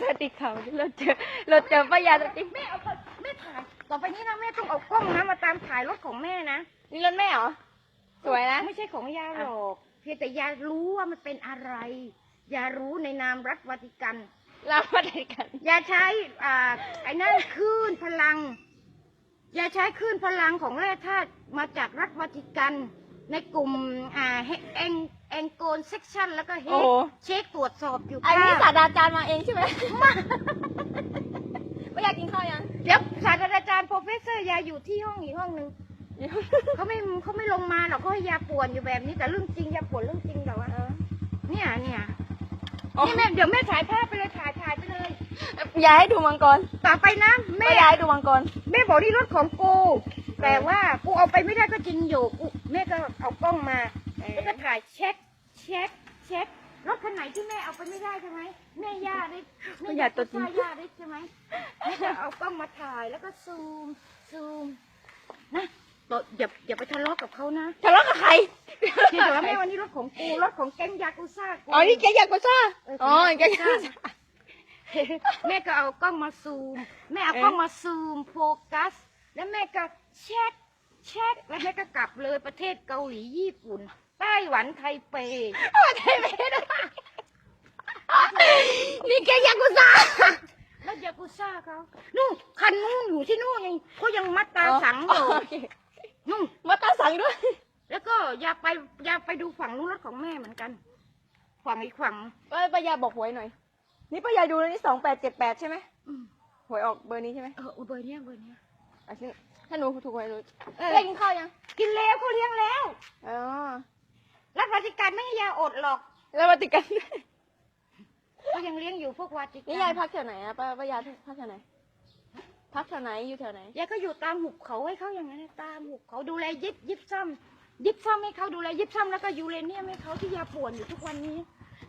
สวัสดีค่ะวันนี้เราเจอเราเจอป้ายาตัวจริงแม่เอาไปแม่ถ่าย ต่อไปนี้นะแม่ต้องเอากล้องนะมาตามถ่ายรถของแม่นะนี่รถแม่เหรอ สวยนะ ไม่ใช่ของยาหรอกเพียงแต่ยารู้ว่ามันเป็นอะไร ยารู้ในนามรัฐวาติกัน เรามาได้กันอย่าใช้อ่าไอ้นั่นคลื่นพลังอย่าใช้คลื่นพลังของแร่ธาตุมาจากรัฐวาติกัน ในกลุ่มอ่าเอง เองโกนเซ็กชันแล้วก็เฮโอ้ดโห เช็คตรวจสอบอยู่อันนี้ค่ะศาสตราจารย์มาเองใช่ไหมไม่อยากกินข้าวยังเดี๋ยวศาสตราจารย์โปรเฟสเซอร์ยาอยู่ที่ห้องอีกห้องหนึ่งเขาไม่เขาไม่ลงมาหรอกเขาให้ยาป่วนอยู่แบบนี้แต่เรื่องจริงยาป่วนเรื่องจริงแต่ว่าเนี่ยเนี่ยอ๋อนี่แม่เดี๋ยวแม่ถ่ายภาพไปเลยถ่ายถ่ายไปเลย อยากให้ดูมังกรต่อไปนะแม่แม่อยากให้ดูมังกร แม่บอกนี่รถของกู แต่ว่ากูเอาไปไม่ได้ก็จริงอยู่กูแม่ก็เอากล้องมา แล้วก็ถ่ายเช็คเช็คเช็ครถคันไหนที่แม่เอาไปไม่ได้ใช่ไหมแม่ย่าได้แม่ย่าตัวจริงย่าได้ใช่ไหมแม่จะเอากล้องมาถ่ายแล้วก็ซูมซูมนะบอกอย่าอย่าไปทะเลาะกับเขานะทะเลาะกับใครเดี๋ยวแม่วันนี้รถของกูรถของแก๊งยากุซ่ากูอ๋อนี่แกอยากกว่าซ่าเอออ๋อแกอยากกว่าซ่าแม่ก็เอากล้องมาซูม แม่เอากล้องมาซูมโฟกัส แล้วแม่ก็เช็ค เช็คแล้วแม่ก็กลับเลยประเทศเกาหลีญี่ปุ่นไต้หวันไทเปประเทศไม่ได้นี่แกอยากกว่าซ่าแล้วยากุซ่าเขานู่นคันนู่นอยู่ที่นู่นยังเขายังมัดตาสังอยู่โอเคนู่นมาตาสังด้วย แล้วก็อยากไปอยากไปดูฝั่งนู้นรถของแม่เหมือนกันฝั่งอีกฝั่งป้าป้ายาบอกหวยหน่อย นี่ป้ายาดูแล้วนี่สองแปดเจ็ดแปดใช่ไหมอืมหวยออกเบอร์นี้ใช่ไหมเออเบอร์เนี้ยเบอร์เนี้ย อะฉันถ้าหนูถูกหวยหนูเออได้กินข้าวยัง กินแล้วเขาเลี้ยงแล้ว อ๋อ รัฐวาติกันไม่ให้ยาอดหรอกแล้วมาติดกัน เขายังเลี้ยงอยู่พวกวาติกันนี่ยายพักแถวไหนอะป้าป้ายาพักแถวไหน พักแถวไหนอยู่แถวไหน ยายก็อยู่ตามหุบเขาให้เขาอย่างนั้นนะตามหุบเขาดูแลยิบยิบซ้ำยิบซ้ำให้เขาดูแลยิบซ้ำแล้วก็ยูเรเนียมให้เขาที่ยาป่วนอยู่ทุกวันนี้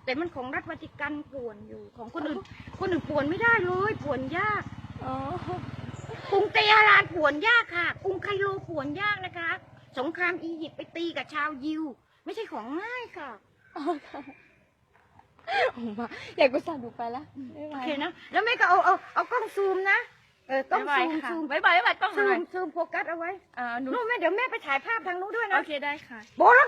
แต่มันของรัฐวาติกันป่วนอยู่ของคนอื่นคนอื่นป่วนไม่ได้เลยป่วนยาก อ๋อ กรุงเตหะราน ป่วนยากค่ะกรุงไคโรป่วนยากนะคะ สงครามอียิปต์ไปตีกับชาวยิว ไม่ใช่ของง่ายค่ะอ๋อค่ะออกมาอยากกูสั่งดูไปแล้วบ๊ายายโอบเคนะ แล้วแม่ก็เอาเอาเอากล้องซูมนะ เออกล้องซูมซูมบายบายบายบายกล้องหซูน่อยมซูมโฟกัสเอาไว้อ่าหนูนู่นแม่เดี๋ยวแม่ไปถ่ายภาพทางนู้นด้วยนะ โอเคได้ค่ะโบรถ